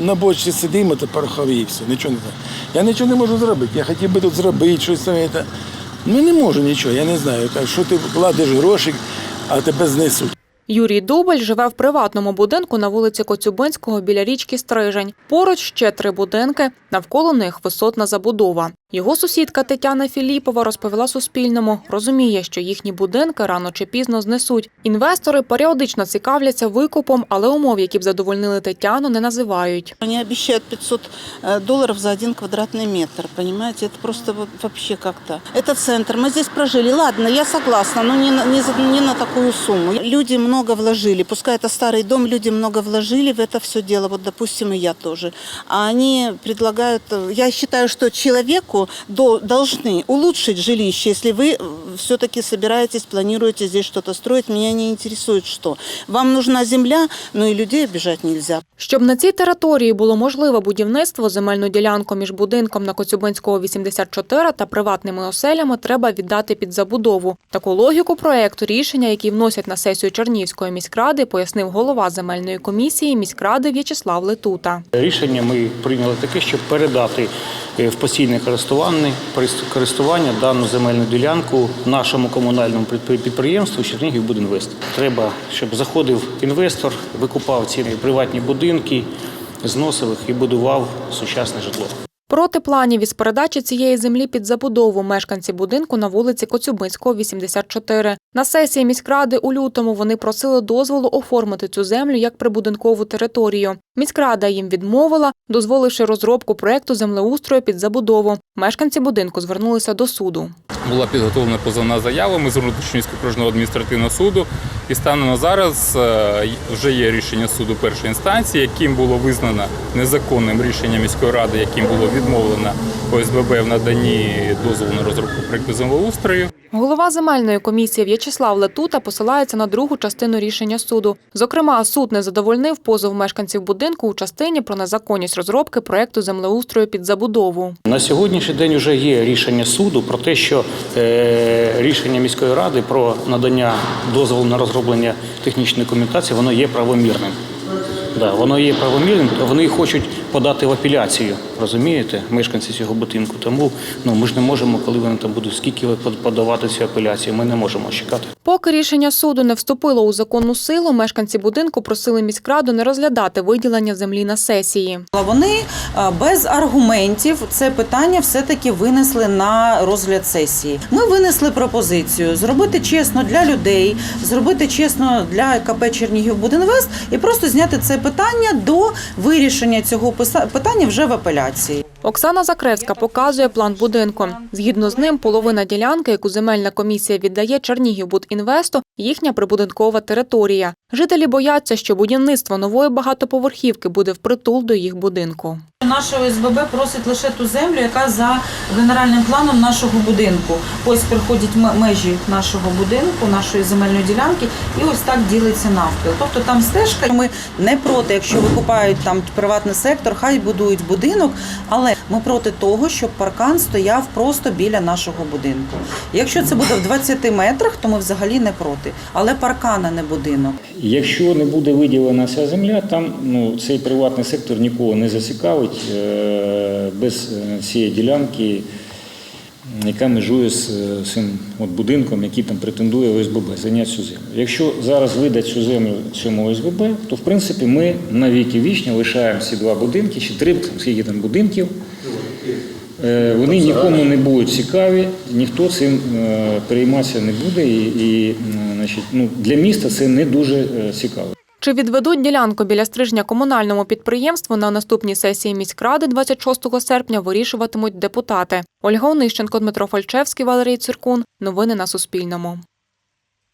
на бочці сидимо, тепер порохові і все, нічого не знаю. Я нічого не можу зробити. Я хотів би тут зробити щось там. це. Ну не можу нічого, я не знаю. Кажу, що ти вкладеш гроші, а тебе знесуть. Юрій Дубель живе в приватному будинку на вулиці Коцюбинського біля річки Стрижень. Поруч ще три будинки, навколо них висотна забудова. Його сусідка Тетяна Філіпова розповіла Суспільному, розуміє, що їхні будинки рано чи пізно знесуть. Інвестори періодично цікавляться викупом, але умов, які б задовольнили Тетяну, не називають. Они обещают 500 э, долларов за один квадратный метр, понимаете? Это просто вот вообще как-то. Это центр, мы здесь прожили. Ладно, я согласна, но не на, не, за- не на такую сумму. Люди много вложили, пускай это старый дом, люди много вложили в это все дело, вот допустим и я тоже. А они предлагают, э, я считаю, что человеку до, должны улучшить жилище, если вы все-таки собираетесь, планируете здесь что-то строить, меня не интересует что. Вам нужна земля, но и людей обижать нельзя. Щоб на цій території було можливе будівництво, земельну ділянку між будинком на Коцюбинського 84 та приватними оселями треба віддати під забудову. Таку логіку проекту рішення, які вносять на сесію Чернівської міськради, пояснив голова земельної комісії міськради В'ячеслав Летута. Рішення ми прийняли таке, щоб передати в постійне користування, користування дану земельну ділянку нашому комунальному підприємству підприємству Чернігівбудінвест. Треба, щоб заходив інвестор, викупав ці приватні будинки, зносив їх і будував сучасне житло. Проти планів із передачі цієї землі під забудову мешканці будинку на вулиці Коцюбинського, 84. На сесії міськради у лютому вони просили дозволу оформити цю землю як прибудинкову територію. Міськрада їм відмовила, дозволивши розробку проекту землеустрою під забудову. Мешканці будинку звернулися до суду. Була підготовлена позовна заява. Ми звернули до Чернігівського окружного адміністративного суду. І станом на зараз е, вже є рішення суду першої інстанції, яким було визнано незаконним рішенням міської ради, яким було відмовлено ОСББ в наданні дозволу на розробку проекту землеустрою. Голова земельної комісії В'ячеслав Летута посилається на другу частину рішення суду. Зокрема, суд не задовольнив позов мешканців будинку у частині про незаконність розробки проекту землеустрою під забудову. На сьогоднішній день вже є рішення суду про те, що е, рішення міської ради про надання дозволу на розроблення технічної документації воно є правомірним. Да, воно є правомірним, вони хочуть подати в апеляцію, розумієте, мешканці цього будинку. Тому ну, ми ж не можемо, коли вони там будуть, скільки подавати цю апеляцію, ми не можемо чекати. Поки рішення суду не вступило у законну силу, мешканці будинку просили міськраду не розглядати виділення землі на сесії. Вони е, без аргументів це питання все-таки винесли на розгляд сесії. Ми винесли пропозицію зробити чесно для людей, зробити чесно для КП Чернігівбудинвест і просто зняти це питання до вирішення цього писа- питання вже в апеляції. Оксана Закревська показує план будинку. Згідно з ним, половина ділянки, яку земельна комісія віддає Чернігівбудінвесту, їхня прибудинкова територія. Жителі бояться, що будівництво нової багатоповерхівки буде впритул до їх будинку. Наша ОСББ просить лише ту землю, яка за генеральним планом нашого будинку. Ось приходять межі нашого будинку, нашої земельної ділянки, і ось так ділиться навпіл. Тобто там стежка. Ми не проти, якщо викупають там приватний сектор, хай будують будинок, але ми проти того, щоб паркан стояв просто біля нашого будинку. Якщо це буде в 20 метрах, то ми взагалі не проти. Але паркан, а не будинок. Якщо не буде виділена ця земля, там ну, цей приватний сектор нікого не зацікавить е, без е, цієї ділянки, яка межує з е, цим от будинком, який там претендує ОСББ, зайняти цю землю. Якщо зараз видать цю землю цьому ОСББ, то в принципі ми на віки вічні лишаємо ці два будинки, чи три, скільки там будинків. Е, Вони нікому не будуть цікаві, ніхто цим е, перейматися не буде, і, і значить, ну, для міста це не дуже цікаво. Чи відведуть ділянку біля стрижня комунальному підприємству на наступній сесії міськради 26 серпня вирішуватимуть депутати. Ольга Онищенко, Дмитро Фальчевський, Валерій Циркун. Новини на Суспільному.